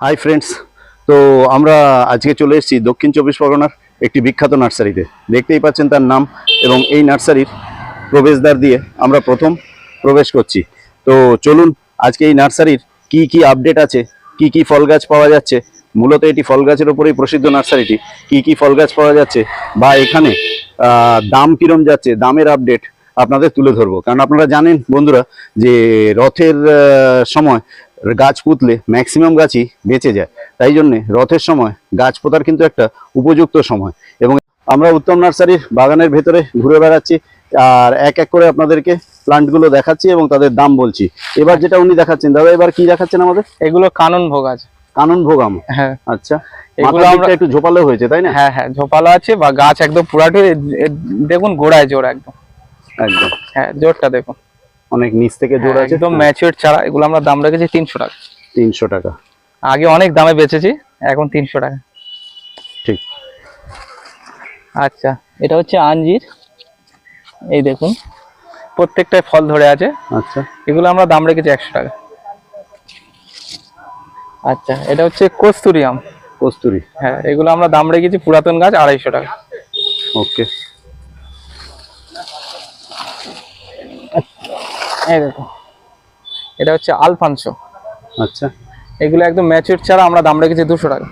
Hi friends তো আমরা আজকে চলে এসেছি দক্ষিণ চব্বিশ পরগনার একটি বিখ্যাত নার্সারিতে। দেখতেই পাচ্ছেন তার নাম এবং এই নার্সারির প্রবেশদ্বার দিয়ে আমরা প্রথম প্রবেশ করছি। তো চলুন আজকে এই নার্সারির কি কি আপডেট আছে, কি কি ফল গাছ পাওয়া যাচ্ছে, মূলত এটি ফল গাছের ওপরেই প্রসিদ্ধ নার্সারিটি, কি কি ফল গাছ পাওয়া যাচ্ছে বা এখানে দাম কিরম যাচ্ছে, দামের আপডেট আপনাদের তুলে ধরবো। কারণ আপনারা জানেন বন্ধুরা যে রথের সময় গাছ পুতলে ম্যাক্সিমাম গাছই বেঁচে যায়। তাই জন্যে রথের সময় গাছ পোতার কিন্তু একটা উপযুক্ত সময়। এবং আমরা উত্তম নার্সারির বাগানের ভেতরে ঘুরে বেড়াচ্ছি আর এক এক করে আপনাদেরকে প্লান্টগুলো দেখাচ্ছি এবং তাদের দাম বলছি। এবার যেটা উনি দেখাচ্ছেন দাদা এবার কি দেখাচ্ছেন আমাদের? এগুলো কানন ভোগ আছে। কানন ভোগাম হ্যাঁ। আচ্ছা। এগুলো আমরা একটু ঝোপালো হয়েছে তাই না? হ্যাঁ হ্যাঁ ঝোপালো আছে বা গাছ একদম পুরাটি দেখুন গোড়ায় জোর একদম। একদম। হ্যাঁ জোরটা দেখুন। অনেক নিচ থেকে জোর হ্যাঁ, আছে। একদম ম্যাচিওর চারা এগুলো আমরা দাম রেখেছি তিনশো টাকা। তিনশো টাকা। আগে অনেক দামে বেচেছি এখন তিনশো টাকা। ঠিক। আচ্ছা এটা হচ্ছে আঞ্জির। এই দেখুন প্রত্যেকটায় ফল ধরে আছে। আচ্ছা। এগুলো আমরা দাম রেখেছি একশো টাকা। আচ্ছা এটা হচ্ছে কস্তুরি আম। কস্তুরি। হ্যাঁ এগুলো আমরা দাম রেখেছি পুরাতন গাছ আড়াইশো টাকা। ওকে। এই দেখো। এটা হচ্ছে আলফানসো। আচ্ছা। এগুলো একদম ম্যাচিউর ছাড়া আমরা দাম রেখেছি দুশো টাকা।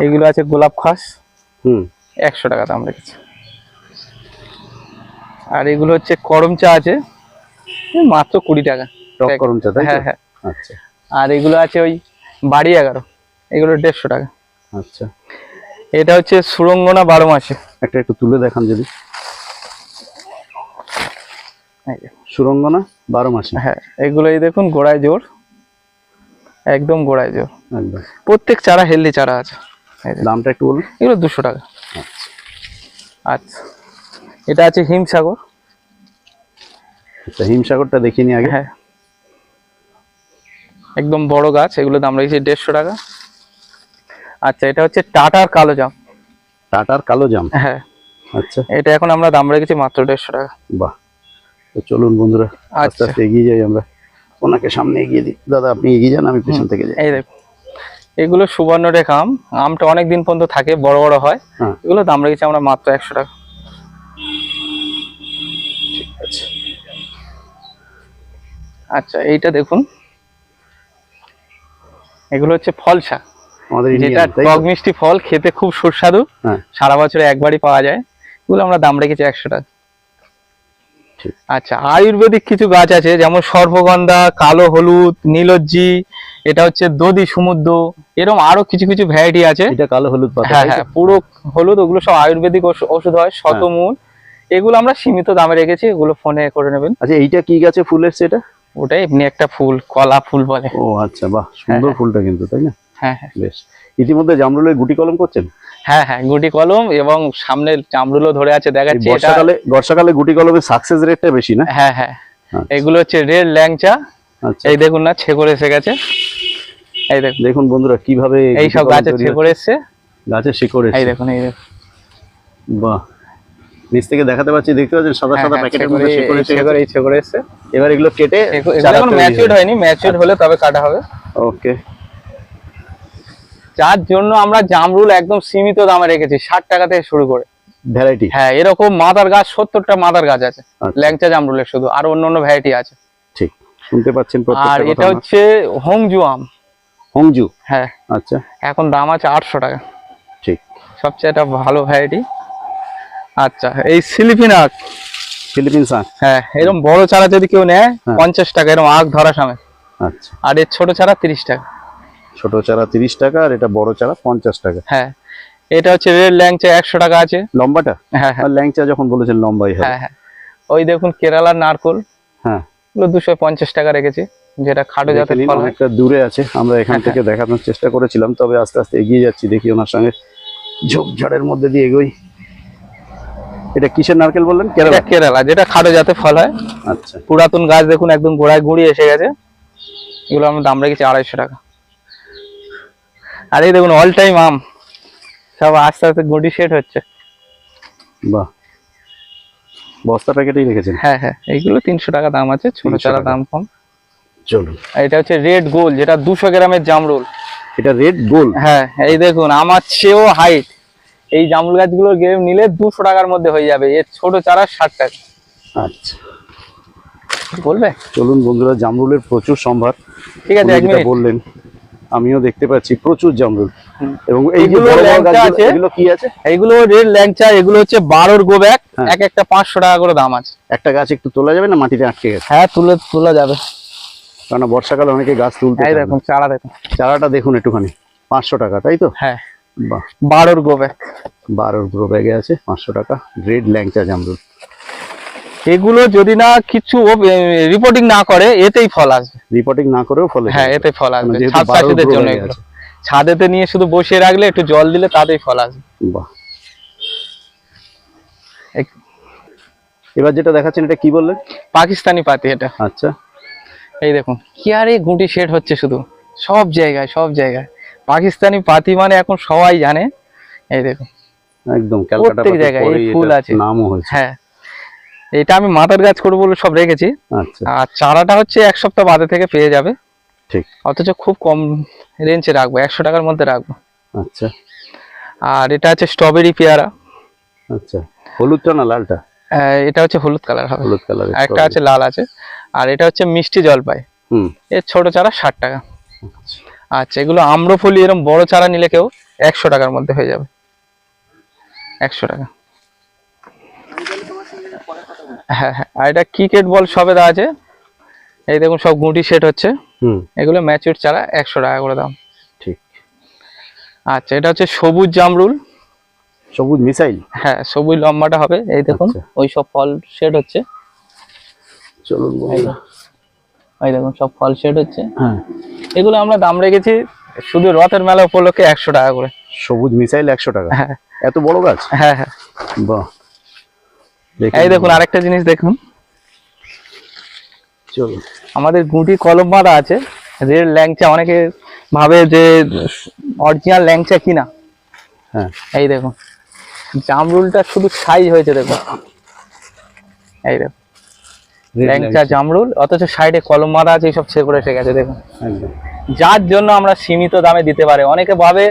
এইগুলো আছে গোলাপ খাস। হুম। একশো টাকা দাম রেখেছি। আর এগুলো হচ্ছে করম চা আছে। মাত্র কুড়ি টাকা। করম চা হ্যাঁ হ্যাঁ। আচ্ছা। আর এগুলো আছে ওই বাড়ি এগারো। এগুলো দেড়শো টাকা। আচ্ছা। এটা হচ্ছে সুরঙ্গনা বারো মাসে। একটা একটু তুলে দেখান যদি। সুরঙ্গনা বারো মাসে। হ্যাঁ এগুলো এই দেখুন গোড়ায় জোর। একদম গোড়ায় জোর। একদম। প্রত্যেক চারা হেলদি চারা আছে। দামটা একটু বলুন। এগুলো দুশো টাকা। আচ্ছা। এটা আছে হিমসাগর। আচ্ছা হিমসাগরটা দেখিনি আগে। হ্যাঁ। একদম বড় গাছ এগুলো দাম রেখেছি দেড়শো টাকা। আচ্ছা এটা হচ্ছে টাটার কালো জাম। টাটার কালো জাম? হ্যাঁ। আচ্ছা। এটা এখন আমরা দাম রেখেছি মাত্র দেড়শো টাকা। বাহ। তো চলুন বন্ধুরা আস্তে আচ্ছা। আস্তে এগিয়ে যাই আমরা। ওনাকে সামনে এগিয়ে দিই দাদা আপনি এগিয়ে যান আমি পেছন থেকে যাই। এই দেখুন এগুলো সুবর্ণ রেখা আম। আমটা অনেক দিন পর্যন্ত থাকে বড় বড় হয়। হ্যাঁ। এগুলো দাম রেখেছি আমরা মাত্র একশো টাকা। আচ্ছা আচ্ছা এইটা দেখুন। এগুলো হচ্ছে ফলসা। আমাদের যেটা টক মিষ্টি ফল খেতে খুব সুস্বাদু। হ্যাঁ। সারা বছরে একবারই পাওয়া যায়। এগুলো আমরা দাম রেখেছি একশো টাকা। আচ্ছা আয়ুর্বেদিক কিছু গাছ আছে যেমন সর্বগন্ধা কালো হলুদ নীলজ্জি এটা হচ্ছে দধি সমুদ্র এরকম আরও কিছু কিছু ভ্যারাইটি আছে। এটা কালো হলুদ হ্যাঁ হ্যাঁ পুরো হলুদ ওগুলো সব আয়ুর্বেদিক ওষুধ হয় শতমূল এগুলো আমরা সীমিত দামে রেখেছি এগুলো ফোনে করে নেবেন। আচ্ছা এইটা কি গাছে ফুল এসছে এটা? ওটাই এমনি একটা ফুল কলা ফুল বলে। ও আচ্ছা বাহ সুন্দর ফুলটা কিন্তু তাই না? হ্যাঁ হ্যাঁ। বেশ। ইতিমধ্যে জামরুলের গুটি কলম করছেন? হ্যাঁ হ্যাঁ গুটি কলম এবং সামনে চামড়ুলো ধরে আছে দেখাচ্ছি বর্ষাকালে বর্ষাকালে গুটি কলমের সাকসেস রেটটা বেশি না? হ্যাঁ হ্যাঁ। আচ্ছা। এগুলো হচ্ছে রেড ল্যাংচা। আচ্ছা। এই দেখুন না ছেকড়ে এসে গেছে। এই দেখুন। দেখুন বন্ধুরা কীভাবে এই সব গাছে ছেকড়ে এসছে। গাছের শিকড় এই দেখুন এই দেখুন। বাহ। নিচ থেকে দেখাতে পাচ্ছি দেখতে পাচ্ছেন সাদা সাদা হ্যাঁ, প্যাকেটের মধ্যে শিকড় এসে গেছে। এই ছেকড়ে এসছে। এবার এগুলো কেটে এখন তৈরি ম্যাচিউর হবে। হয়নি ম্যাচিউর হলে তবে কাটা হবে। ওকে যার জন্য আমরা জামরুল একদম সীমিত দামে রেখেছি ষাট টাকা থেকে শুরু করে। ভ্যারাইটি হ্যাঁ এরকম মাদার গাছ সত্তরটা মাদার গাছ আছে আচ্ছা। ল্যাংচা জামরুলের শুধু আর অন্য অন্য ভ্যারাইটি আছে। ঠিক শুনতে পাচ্ছেন আর এটা হচ্ছে হোংজু আম। হংজু? হ্যাঁ। আচ্ছা। এখন দাম আছে আটশো টাকা। ঠিক। সবচেয়ে একটা ভালো ভ্যারাইটি আচ্ছা এই সিলিপিনাক ফিলিপিন্স আখ হ্যাঁ এরকম বড় চারা যদি কেউ নেয় হ্যাঁ। পঞ্চাশ টাকা এরকম আখ ধরা সামনে আচ্ছা। আর এর ছোট চারা তিরিশ টাকা। ছোট চারা তিরিশ টাকা আর এটা বড় চারা পঞ্চাশ টাকা। হ্যাঁ এটা হচ্ছে রেড ল্যাংচা একশো টাকা আছে। লম্বাটা? হ্যাঁ হ্যাঁ। ল্যাংচা যখন বলেছেন লম্বাই হ্যাঁ হ্যাঁ। ওই দেখুন কেরালার নারকোল। হ্যাঁ। দুশো পঞ্চাশ টাকা রেখেছি যেটা খাটো জাতের ফল হয়। অনেকটা দূরে আছে। আমরা এখান হ্যাঁ, থেকে দেখানোর চেষ্টা করেছিলাম তবে আস্তে আস্তে এগিয়ে যাচ্ছি দেখি ওনার সঙ্গে ঝোপঝাড়ের মধ্যে দিয়ে এগোই। এটা কিসের নারকেল বললেন? কেরালা? কেরালা যেটা খাটো জাতের ফল হয়। আচ্ছা। পুরাতন গাছ দেখুন একদম গোড়ায় গুঁড়ি এসে গেছে। এগুলো আমরা দাম রেখেছি আড়াইশো টাকা। আর এই দেখুন অল টাইম আম। সব আস্তে আস্তে গুঁড়ি সেট হচ্ছে। বাহ। বস্তা প্যাকেটেই রেখেছেন? হ্যাঁ হ্যাঁ এইগুলো তিনশো টাকা দাম আছে ছোট 300 চারা দাম কম। চলুন। এটা হচ্ছে রেড গোল যেটা দুশো গ্রামের জামরুল। এটা রেড গোল হ্যাঁ এই দেখুন আমার চেয়েও হাইট এই জামরুল গাছগুলো গেম নিলে দুশো টাকার মধ্যে হয়ে যাবে। এর ছোট চারা ষাট টাকা। আচ্ছা। বলবে? চলুন বন্ধুরা জামরুলের প্রচুর সম্ভার। ঠিক আছে এক মিনিট। বললেন। আমিও দেখতে পাচ্ছি প্রচুর জামরুল এবং এই এগুলো কি আছে? এইগুলো রেড ল্যাংচা এগুলো হচ্ছে বারোর গো ব্যাগ হ্যাঁ। এক একটা পাঁচশো টাকা করে দাম আছে। একটা গাছ একটু তোলা যাবে না মাটিতে আটকে গেছে? হ্যাঁ তুলে তোলা যাবে। কারণ বর্ষাকালে অনেকে গাছ তুলতে। দেখুন চারা দেখুন। চারাটা দেখুন একটুখানি। পাঁচশো টাকা তাই তো? হ্যাঁ। বাহ। বারোর গো ব্যাগ বারোর গ্রো ব্যাগে আছে পাঁচশো টাকা। রেড ল্যাংচা জামরুল এগুলো যদি না কিছু রিপোর্টিং না করে এতেই ফল আসবে। রিপোর্টিং না করেও ফলে হ্যাঁ এতে ফল আসবে। ছাদ চাষিদের জন্য এগুলো। ছাদেতে নিয়ে শুধু বসিয়ে রাখলে একটু জল দিলে তাতেই ফল আসবে। বাহ। এবার যেটা দেখাচ্ছেন এটা কি বললেন? পাকিস্তানি পাতি এটা। আচ্ছা। এই দেখুন কি আর এই গুটি সেট হচ্ছে শুধু? সব জায়গায় সব জায়গায়। পাকিস্তানি পাতি মানে এখন সবাই জানে। এই দেখুন। একদম ক্যালকাটা প্রত্যেক জায়গায় এই ফুল আছে। নামও হয়েছে। হ্যাঁ। এটা আমি মাথার গাছ করব বলে সব রেখেছি। আচ্ছা। আর চারাটা হচ্ছে এক সপ্তাহ বাদে থেকে পেয়ে যাবে। ঠিক। অথচ খুব কম রেঞ্জে রাখব একশো টাকার মধ্যে রাখব। আচ্ছা। আর এটা হচ্ছে স্ট্রবেরি পেয়ারা। আচ্ছা। হলুদটা না লালটা? আহ, এটা হচ্ছে হলুদ কালার হবে। হলুদ কালার একটা আছে লাল আছে। আর এটা হচ্ছে মিষ্টি জলপাই। হুম। এর ছোট চারা ষাট টাকা। আচ্ছা। এগুলো আম্রফলি এরকম বড় চারা নিলে কেউ একশো টাকার মধ্যে হয়ে যাবে। একশো টাকা। হ্যাঁ হ্যাঁ। আর এটা ক্রিকেট বল সবেদা আছে। এই দেখুন সব গুটি সেট হচ্ছে। হুম। এগুলো ম্যাচিউর চারা একশো টাকা করে দাম। ঠিক। আচ্ছা এটা হচ্ছে সবুজ জামরুল। সবুজ মিসাইল? হ্যাঁ সবুজ লম্বাটা হবে। এই দেখুন আচ্ছা। ওই সব ফল সেট হচ্ছে। চলুন। এই দেখুন সব ফল সেট হচ্ছে। হ্যাঁ। এগুলো আমরা দাম রেখেছি শুধু রথের মেলা উপলক্ষে একশো টাকা করে। সবুজ মিসাইল একশো টাকা। হ্যাঁ। এত বড় গাছ? হ্যাঁ হ্যাঁ। বাহ। এই দেখুন আরেকটা জিনিস দেখুন। চলুন। আমাদের গুটি কলম বাঁধা আছে রেড ল্যাংচা অনেকে ভাবে যে অরিজিনাল ল্যাংচা কিনা। হ্যাঁ। এই দেখুন জামরুলটা শুধু সাইজ হয়েছে দেখুন। এই দেখুন ল্যাংচা। জামরুল অথচ সাইডে কলম বাঁধা আছে এইসব ছেড়ে করে এসে গেছে দেখুন। যার জন্য আমরা সীমিত দামে দিতে পারি। অনেকে ভাবে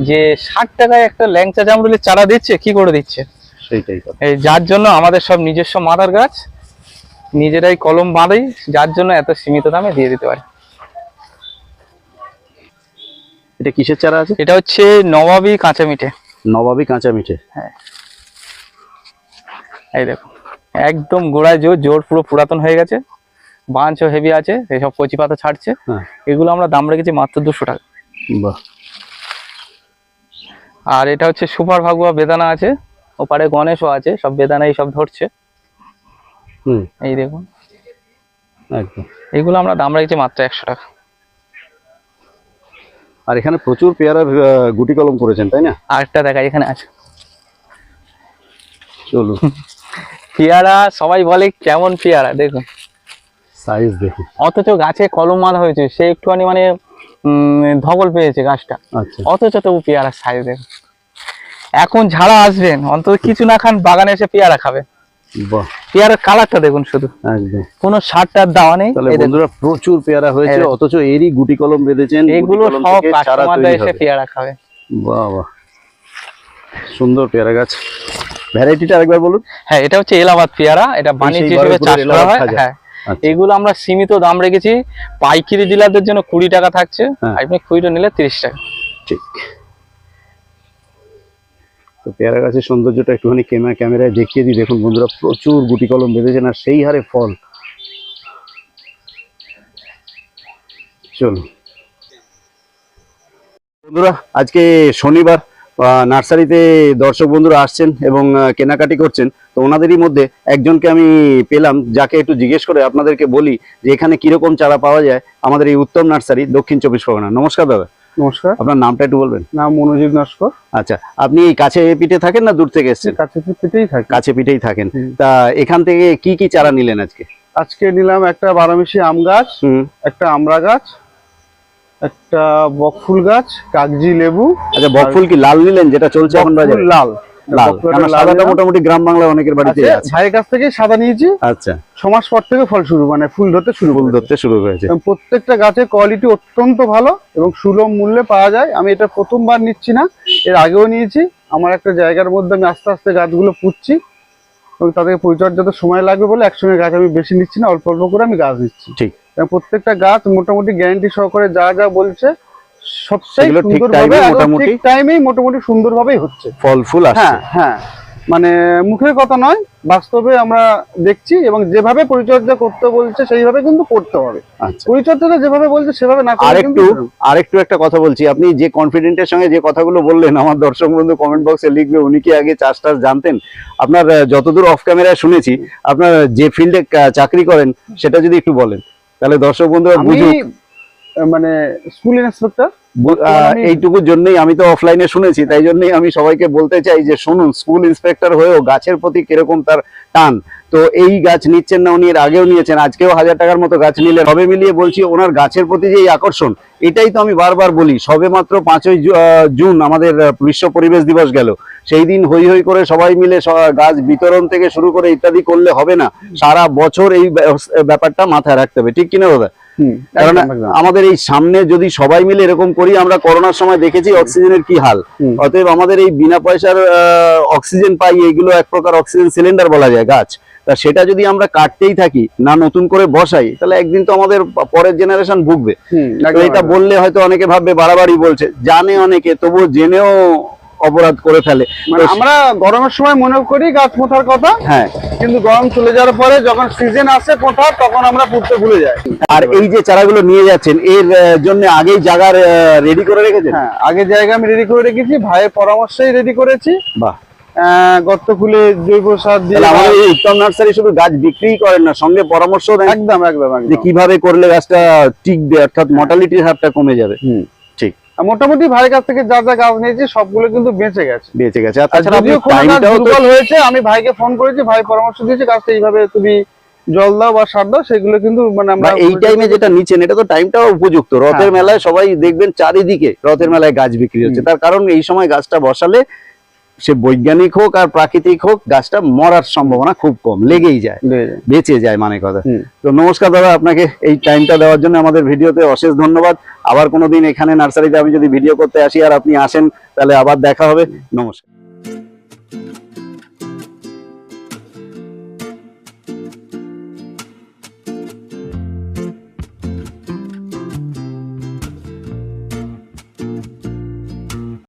যে ষাট টাকায় একটা ল্যাংচা জামরুলের চারা দিচ্ছে কি করে দিচ্ছে? সেইটাই এই যার জন্য আমাদের সব নিজস্ব মাদার গাছ নিজেরাই কলম বাঁধাই যার জন্য এত সীমিত দামে দিয়ে দিতে পারি। এটা কিসের চারা আছে? এটা হচ্ছে নবাবী কাঁচা মিঠে। নবাবী কাঁচা মিঠে। হ্যাঁ। এই দেখো একদম গোড়ায় জোর জোর পুরো পুরাতন হয়ে গেছে। বাঞ্চও হেভি আছে এইসব কচি পাতা ছাড়ছে। হ্যাঁ। এগুলো আমরা দাম রেখেছি মাত্র দুশো টাকা। বাহ। আর এটা হচ্ছে সুপার ভাগুয়া বেদানা আছে। ওপারে গণেশও আছে সব বেদানাই সব ধরছে। হুম। এই দেখুন। এগুলো আমরা দাম রেখেছি মাত্র একশো টাকা। আর এখানে প্রচুর পেয়ারা গুটি কলম করেছেন তাই না? আরেকটা দেখা এখানে আছে। চলুন। পেয়ারা সবাই বলে কেমন পেয়ারা দেখুন। সাইজ দেখুন। অথচ গাছে কলম মারা হয়েছে সে একটুখানি মানে ধবল পেয়েছে গাছটা। আচ্ছা। অথচ তবু পেয়ারা সাইজ দেখুন। এখন ঝাড়া আসবেন অন্তত কিছু না খান বাগানে এসে পেয়ারা খাবে। বাহ। পেয়ারার কালারটা দেখুন শুধু। কোনো সারটার দেওয়া নেই বন্ধুরা প্রচুর পেয়ারা হয়েছে অথচ এরই গুটি কলম বেঁধেছেন এগুলো সব কাস্টমাররা এসে পেয়ারা খাবে। বাহ বাহ। সুন্দর পেয়ারা গাছ। ভ্যারাইটিটা আরেকবার বলুন। হ্যাঁ এটা হচ্ছে এলাহাবাদ পেয়ারা এটা বাণিজ্য হিসেবে চাষ করা হয়। হ্যাঁ। আচ্ছা। এগুলো আমরা সীমিত দাম রেখেছি পাইকারি ডিলারদের জন্য কুড়ি টাকা থাকছে হ্যাঁ। আপনি কুড়িটা নিলে তিরিশ টাকা। ঠিক। তো পেয়ারা গাছের সৌন্দর্যটা একটুখানি ক্যামেরা ক্যামেরায় দেখিয়ে দিই। দেখুন বন্ধুরা, প্রচুর গুটি কলম বেঁধেছেন আর সেই হারে ফল। চলুন। বন্ধুরা, আজকে শনিবার নার্সারিতে দর্শক বন্ধুরা আসছেন এবং কেনাকাটি করছেন। তো ওনাদেরই মধ্যে একজনকে আমি পেলাম, যাকে একটু জিজ্ঞেস করে আপনাদেরকে বলি যে এখানে কীরকম চারা পাওয়া যায় আমাদের এই উত্তম নার্সারি দক্ষিণ চব্বিশ পরগনা। নমস্কার দাদা। নমস্কার। আপনার নামটা একটু বলবেন? নাম মনোজিৎ নস্কর। আচ্ছা আপনি এই কাছে পিঠে থাকেন না দূর থেকে এসেছেন? কাছে পিঠেই থাকেন কাছে পিঠেই থাকেন। তা এখান থেকে কি কি চারা নিলেন আজকে? আজকে নিলাম একটা বারামিশি আম গাছ একটা আমড়া গাছ একটা বকফুল গাছ কাগজি লেবু। আচ্ছা বকফুল কি লাল নিলেন যেটা চলছে এখন লাল। লাল। সাদাটা মোটামুটি গ্রাম বাংলায় অনেকের বাড়িতে আছে, আছে। ভাইয়ের কাছ থেকে সাদা নিয়েছি। আচ্ছা। ছ পর থেকে ফল শুরু মানে ফুল ধরতে শুরু ফুল ধরতে শুরু হয়েছে প্রত্যেকটা গাছের কোয়ালিটি অত্যন্ত ভালো এবং সুলভ মূল্যে পাওয়া যায়। আমি এটা প্রথমবার নিচ্ছি না এর আগেও নিয়েছি। আমার একটা জায়গার মধ্যে আমি আস্তে আস্তে গাছগুলো পুঁতছি এবং তাদেরকে পরিচর্যাতে সময় লাগবে বলে একসঙ্গে গাছ আমি বেশি নিচ্ছি না অল্প অল্প করে আমি গাছ নিচ্ছি। ঠিক। এবং প্রত্যেকটা গাছ মোটামুটি গ্যারান্টি সহকারে যা যা বলছে সবটাই সুন্দরভাবে time এ একদম মোটামুটি- টাইমেই মোটামুটি সুন্দরভাবেই হচ্ছে। ফল ফুল আসছে। হ্যাঁ হ্যাঁ। মানে মুখের কথা নয় বাস্তবে আমরা দেখছি এবং যেভাবে পরিচর্যা করতে বলছে সেইভাবে কিন্তু করতে হবে। আচ্ছা। পরিচর্যাটা যেভাবে বলছে সেভাবে না আরেকটু আরেকটু একটা কথা বলছি। আপনি যে কনফিডেন্টের সঙ্গে যে কথাগুলো বললেন আমার দর্শক বন্ধু কমেন্ট বক্সে লিখবে উনি কি আগে চাষ টাস জানতেন? আপনার যতদূর অফ ক্যামেরায় শুনেছি আপনার যে ফিল্ডে চাকরি করেন সেটা যদি একটু বলেন। তাহলে দর্শক বন্ধুরা বুঝুক। আহ, মানে স্কুল ইন্সপেক্টর এইটুকুর জন্যই আমি তো অফলাইনে শুনেছি তাই জন্যই আমি সবাইকে বলতে চাই যে শুনুন স্কুল ইন্সপেক্টর হয়েও গাছের প্রতি কীরকম তার টান। তো এই গাছ নিচ্ছেন না উনি এর আগেও নিয়েছেন আজকেও হাজার টাকার মতো গাছ নিলেন। সবে মিলিয়ে বলছি ওনার গাছের প্রতি যে আকর্ষণ এটাই তো আমি বারবার বলি সবে মাত্র পাঁচই জুন আমাদের বিশ্ব পরিবেশ দিবস গেল। সেই দিন হই হই করে সবাই মিলে গাছ বিতরণ থেকে শুরু করে ইত্যাদি করলে হবে না। সারা বছর এই ব্যাপারটা মাথায় রাখতে হবে ঠিক কিনা দাদা? কারণ আমাদের এই সামনে যদি সবাই মিলে এরকম করি আমরা করোনার সময় দেখেছি অক্সিজেনের কি হাল। অতএব আমাদের এই বিনা পয়সার অক্সিজেন পাই এইগুলো এক প্রকার অক্সিজেন সিলিন্ডার বলা যায় গাছ। তা সেটা যদি আমরা কাটতেই থাকি না নতুন করে বসাই তাহলে একদিন তো আমাদের পরের জেনারেশন ভুগবে। এটা বললে হয়তো অনেকে ভাববে বাড়াবাড়ি বলছে। জানে অনেকে তবু জেনেও অপরাধ করে ফেলে। মানে আমরা গরমের সময় মনে করি গাছ পোঁতার কথা হ্যাঁ। কিন্তু গরম চলে যাওয়ার পরে যখন সিজন আসে পোঁতার তখন আমরা পুঁততে ভুলে যাই। আর এই যে চারাগুলো নিয়ে যাচ্ছেন এর জন্য আগেই জায়গা রেডি করে রেখেছেন? হ্যাঁ আগে জায়গা আমি রেডি করে রেখেছি ভাইয়ের পরামর্শেই রেডি করেছি। বাহ। গর্ত খুলে জৈব সার দিয়ে আমাদের উত্তম নার্সারি শুধু গাছ বিক্রি করেন না সঙ্গে পরামর্শ দেন। একদম একদম যে কীভাবে করলে গাছটা টিকবে অর্থাৎ মর্টালিটির হারটা কমে যাবে। হুম। মোটামুটি ভাইয়ের কাছ থেকে যা যা গাছ নিয়েছি সবগুলো কিন্তু বেঁচে গেছে। বেঁচে গেছে। আর তাছাড়া আপনি টাইমটাও তো হয়েছে আমি ভাইকে ফোন করেছি ভাই পরামর্শ দিয়েছে গাছটা এইভাবে তুমি জল দাও বা সার দাও সেগুলো কিন্তু মানে আমরা এই টাইমে যেটা নিচ্ছেন এটা তো টাইমটাও উপযুক্ত। রথের হ্যাঁ। মেলায় সবাই দেখবেন চারিদিকে রথের মেলায় গাছ বিক্রি হচ্ছে। তার কারণ এই সময় গাছটা বসালে সে বৈজ্ঞানিক হোক আর প্রাকৃতিক হোক গাছটা মরার সম্ভাবনা খুব কম লেগেই যায় বেঁচে যায় মানে কথা। তো নমস্কার দাদা আপনাকে এই টাইমটা দেওয়ার জন্য আমাদের ভিডিওতে অশেষ ধন্যবাদ। আবার কোনোদিন এখানে নার্সারিতে আমি যদি ভিডিও করতে আসি আর আপনি আসেন, তাহলে আবার দেখা হবে। নমস্কার।